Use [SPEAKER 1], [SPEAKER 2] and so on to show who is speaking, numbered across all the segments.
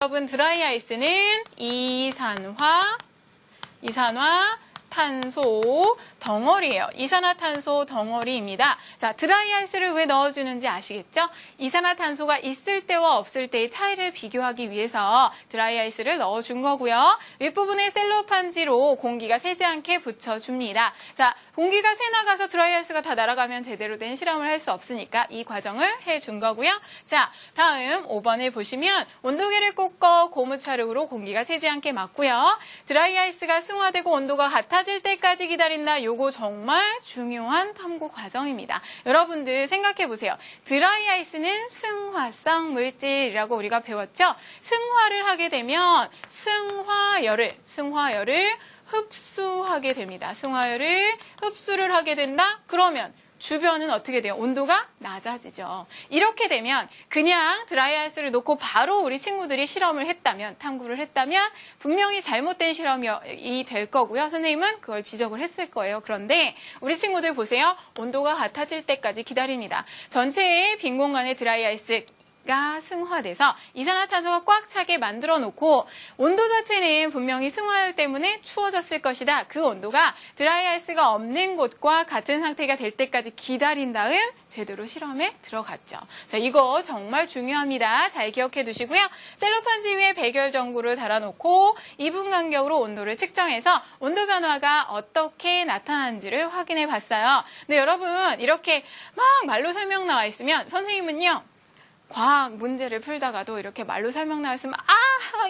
[SPEAKER 1] 여러분 드라이 아이스는 이산화, 이산화 탄소 덩어리예요. 이산화탄소 덩어리입니다. 자, 드라이 아이스를 왜 넣어주는지 아시겠죠? 이산화탄소가 있을 때와 없을 때의 차이를 비교하기 위해서 드라이 아이스를 넣어준 거고요. 윗부분에 셀로판지로 공기가 새지 않게 붙여줍니다. 자, 공기가 새 나가서 드라이 아이스가 다 날아가면 제대로 된 실험을 할 수 없으니까 이 과정을 해준 거고요. 자, 다음 5번을 보시면 온도계를 꽂고 고무차력으로 공기가 새지 않게 막고요. 드라이 아이스가 승화되고 온도가 같아 질 때까지 기다린다. 요거 정말 중요한 탐구 과정입니다. 여러분들 생각해 보세요. 드라이 아이스는 승화성 물질이라고 우리가 배웠죠? 승화를 하게 되면 승화열을 승화열을 흡수하게 됩니다. 승화열을 흡수를 하게 된다? 그러면 주변은 어떻게 돼요? 온도가 낮아지죠. 이렇게 되면 그냥 드라이아이스를 놓고 바로 우리 친구들이 실험을 했다면, 탐구를 했다면 분명히 잘못된 실험이 될 거고요. 선생님은 그걸 지적을 했을 거예요. 그런데 우리 친구들 보세요. 온도가 같아질 때까지 기다립니다. 전체의 빈 공간에 드라이아이스 가 승화돼서 이산화탄소가 꽉 차게 만들어 놓고 온도 자체는 분명히 승화열 때문에 추워졌을 것이다. 그 온도가 드라이아이스가 없는 곳과 같은 상태가 될 때까지 기다린 다음 제대로 실험에 들어갔죠. 자, 이거 정말 중요합니다. 잘 기억해 두시고요. 셀로판지 위에 백열 전구를 달아놓고 2분 간격으로 온도를 측정해서 온도 변화가 어떻게 나타나는지를 확인해 봤어요. 근데 여러분 이렇게 막 말로 설명 나와 있으면 선생님은요. 과학 문제를 풀다가도 이렇게 말로 설명 나왔으면 아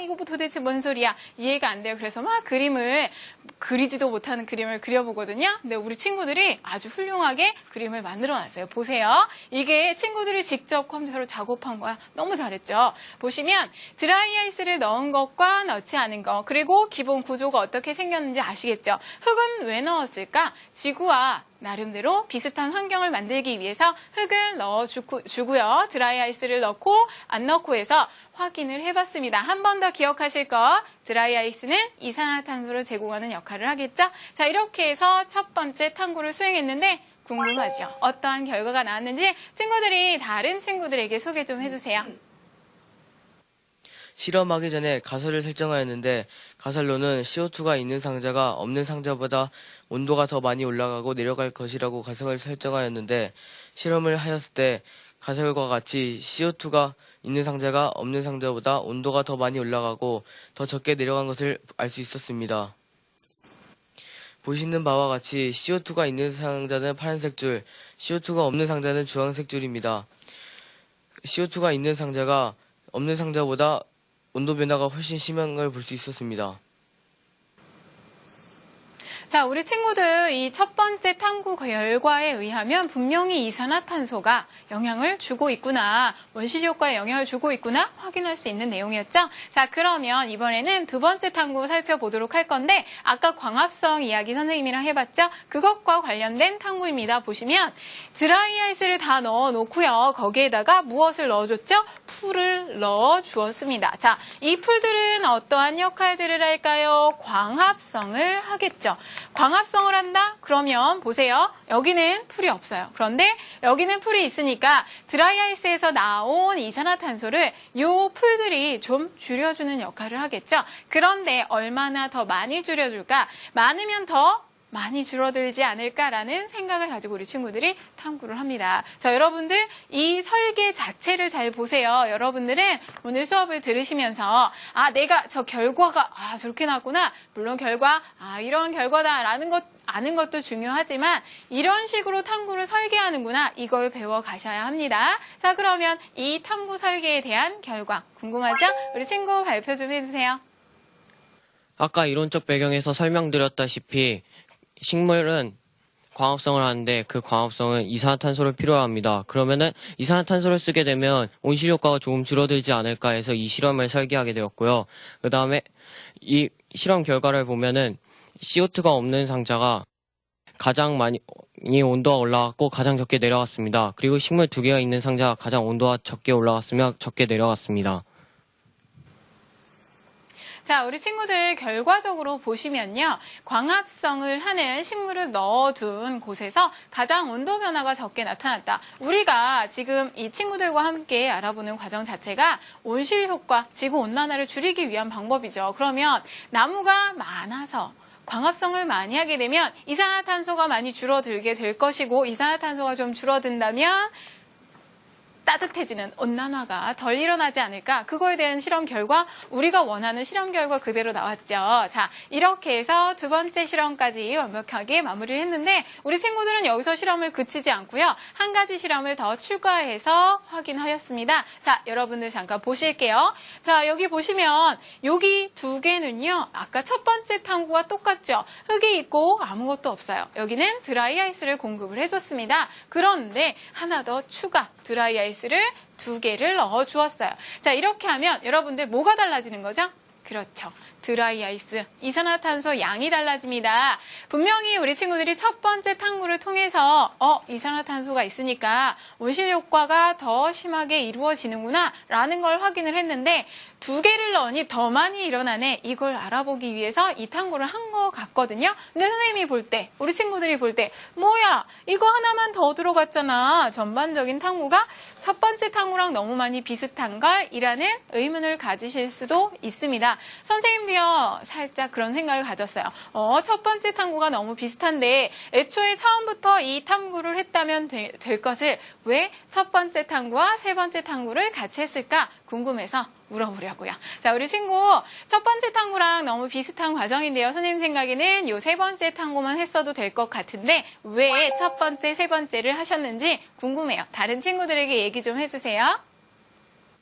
[SPEAKER 1] 이거 뭐 도대체 뭔 소리야? 이해가 안 돼요. 그래서 막 그림을 그리지도 못하는 그림을 그려보거든요. 근데 우리 친구들이 아주 훌륭하게 그림을 만들어 놨어요. 보세요. 이게 친구들이 직접 컴퓨터로 작업한 거야. 너무 잘했죠? 보시면 드라이 아이스를 넣은 것과 넣지 않은 것 그리고 기본 구조가 어떻게 생겼는지 아시겠죠? 흙은 왜 넣었을까? 지구와 나름대로 비슷한 환경을 만들기 위해서 흙을 넣어주고요. 드라이 아이스를 넣고 안 넣고 해서 확인을 해봤습니다. 한 번 더 기억하실 거. 드라이 아이스는 이산화탄소를 제공하는 역할을 하겠죠. 자 이렇게 해서 첫 번째 탐구를 수행했는데 궁금하죠. 어떠한 결과가 나왔는지 친구들이 다른 친구들에게 소개 좀 해주세요.
[SPEAKER 2] 실험하기 전에 가설을 설정하였는데 가설로는 CO2가 있는 상자가 없는 상자보다 온도가 더 많이 올라가고 내려갈 것이라고 가설을 설정하였는데 실험을 하였을 때 가설과 같이 CO2가 있는 상자가 없는 상자보다 온도가 더 많이 올라가고 더 적게 내려간 것을 알 수 있었습니다. 보시는 바와 같이 CO2가 있는 상자는 파란색 줄, CO2가 없는 상자는 주황색 줄입니다. CO2가 있는 상자가 없는 상자보다 온도 변화가 훨씬 심한 걸 볼 수 있었습니다.
[SPEAKER 1] 자, 우리 친구들 이 첫 번째 탐구 결과에 의하면 분명히 이산화탄소가 영향을 주고 있구나, 원실 효과에 영향을 주고 있구나 확인할 수 있는 내용이었죠. 자, 그러면 이번에는 두 번째 탐구 살펴보도록 할 건데 아까 광합성 이야기 선생님이랑 해봤죠. 그것과 관련된 탐구입니다. 보시면 드라이 아이스를 다 넣어 놓고요. 거기에다가 무엇을 넣어줬죠? 풀을 넣어 주었습니다. 자, 이 풀들은 어떠한 역할들을 할까요? 광합성을 하겠죠. 광합성을 한다? 그러면 보세요. 여기는 풀이 없어요. 그런데 여기는 풀이 있으니까 드라이아이스에서 나온 이산화탄소를 요 풀들이 좀 줄여주는 역할을 하겠죠. 그런데 얼마나 더 많이 줄여줄까? 많으면 더 많이 줄어들지 않을까라는 생각을 가지고 우리 친구들이 탐구를 합니다. 자, 여러분들 이 설계 자체를 잘 보세요. 여러분들은 오늘 수업을 들으시면서 아, 내가 저 결과가 아, 저렇게 나왔구나. 물론 결과 아, 이런 결과다라는 것 아는 것도 중요하지만 이런 식으로 탐구를 설계하는구나. 이걸 배워 가셔야 합니다. 자, 그러면 이 탐구 설계에 대한 결과 궁금하죠? 우리 친구 발표 좀 해주세요.
[SPEAKER 3] 아까 이론적 배경에서 설명드렸다시피 식물은 광합성을 하는데 그 광합성은 이산화탄소를 필요로 합니다. 그러면은 이산화탄소를 쓰게 되면 온실 효과가 조금 줄어들지 않을까 해서 이 실험을 설계하게 되었고요. 그 다음에 이 실험 결과를 보면은 CO2가 없는 상자가 가장 많이 온도가 올라갔고 가장 적게 내려갔습니다. 그리고 식물 두 개가 있는 상자가 가장 온도가 적게 올라갔으며 적게 내려갔습니다.
[SPEAKER 1] 자, 우리 친구들 결과적으로 보시면요. 광합성을 하는 식물을 넣어둔 곳에서 가장 온도 변화가 적게 나타났다. 우리가 지금 이 친구들과 함께 알아보는 과정 자체가 온실 효과, 지구 온난화를 줄이기 위한 방법이죠. 그러면 나무가 많아서 광합성을 많이 하게 되면 이산화탄소가 많이 줄어들게 될 것이고 이산화탄소가 좀 줄어든다면 따뜻해지는 온난화가 덜 일어나지 않을까? 그거에 대한 실험 결과 우리가 원하는 실험 결과 그대로 나왔죠. 자, 이렇게 해서 두 번째 실험까지 완벽하게 마무리를 했는데 우리 친구들은 여기서 실험을 그치지 않고요. 한 가지 실험을 더 추가해서 확인하였습니다. 자, 여러분들 잠깐 보실게요. 자, 여기 보시면 여기 두 개는요. 아까 첫 번째 탐구와 똑같죠. 흙이 있고 아무것도 없어요. 여기는 드라이 아이스를 공급을 해줬습니다. 그런데 하나 더 추가 드라이 아이스 를 두 개를 넣어 주었어요. 자, 이렇게 하면 여러분들 뭐가 달라지는 거죠? 그렇죠. 드라이 아이스, 이산화탄소 양이 달라집니다. 분명히 우리 친구들이 첫 번째 탐구를 통해서 어, 이산화탄소가 있으니까 온실 효과가 더 심하게 이루어지는구나 라는 걸 확인을 했는데 두 개를 넣으니 더 많이 일어나네 이걸 알아보기 위해서 이 탐구를 한 것 같거든요. 근데 선생님이 볼 때, 우리 친구들이 볼 때 뭐야 이거 하나만 더 들어갔잖아. 전반적인 탐구가 첫 번째 탐구랑 너무 많이 비슷한 걸 이라는 의문을 가지실 수도 있습니다. 선생님도요 살짝 그런 생각을 가졌어요. 어, 첫 번째 탐구가 너무 비슷한데 애초에 처음부터 이 탐구를 했다면 되- 될 것을 왜 첫 번째 탐구와 세 번째 탐구를 같이 했을까 궁금해서 물어보려고요. 자, 우리 친구 첫 번째 탐구랑 너무 비슷한 과정인데요. 선생님 생각에는 요 세 번째 탐구만 했어도 될 것 같은데 왜 첫 번째, 세 번째를 하셨는지 궁금해요. 다른 친구들에게 얘기 좀 해주세요.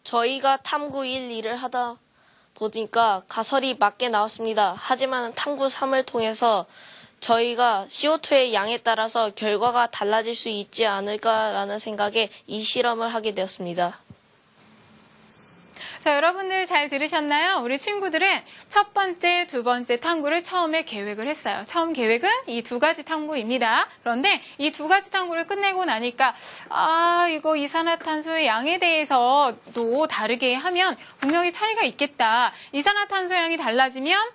[SPEAKER 4] 저희가 탐구 1, 2를 하다 보니까 가설이 맞게 나왔습니다. 하지만 탐구 3을 통해서 저희가 CO2의 양에 따라서 결과가 달라질 수 있지 않을까라는 생각에 이 실험을 하게 되었습니다.
[SPEAKER 1] 자, 여러분들 잘 들으셨나요? 우리 친구들은 첫 번째, 두 번째 탐구를 처음에 계획을 했어요. 처음 계획은 이 두 가지 탐구입니다. 그런데 이 두 가지 탐구를 끝내고 나니까, 아, 이거 이산화탄소의 양에 대해서도 다르게 하면 분명히 차이가 있겠다. 이산화탄소 양이 달라지면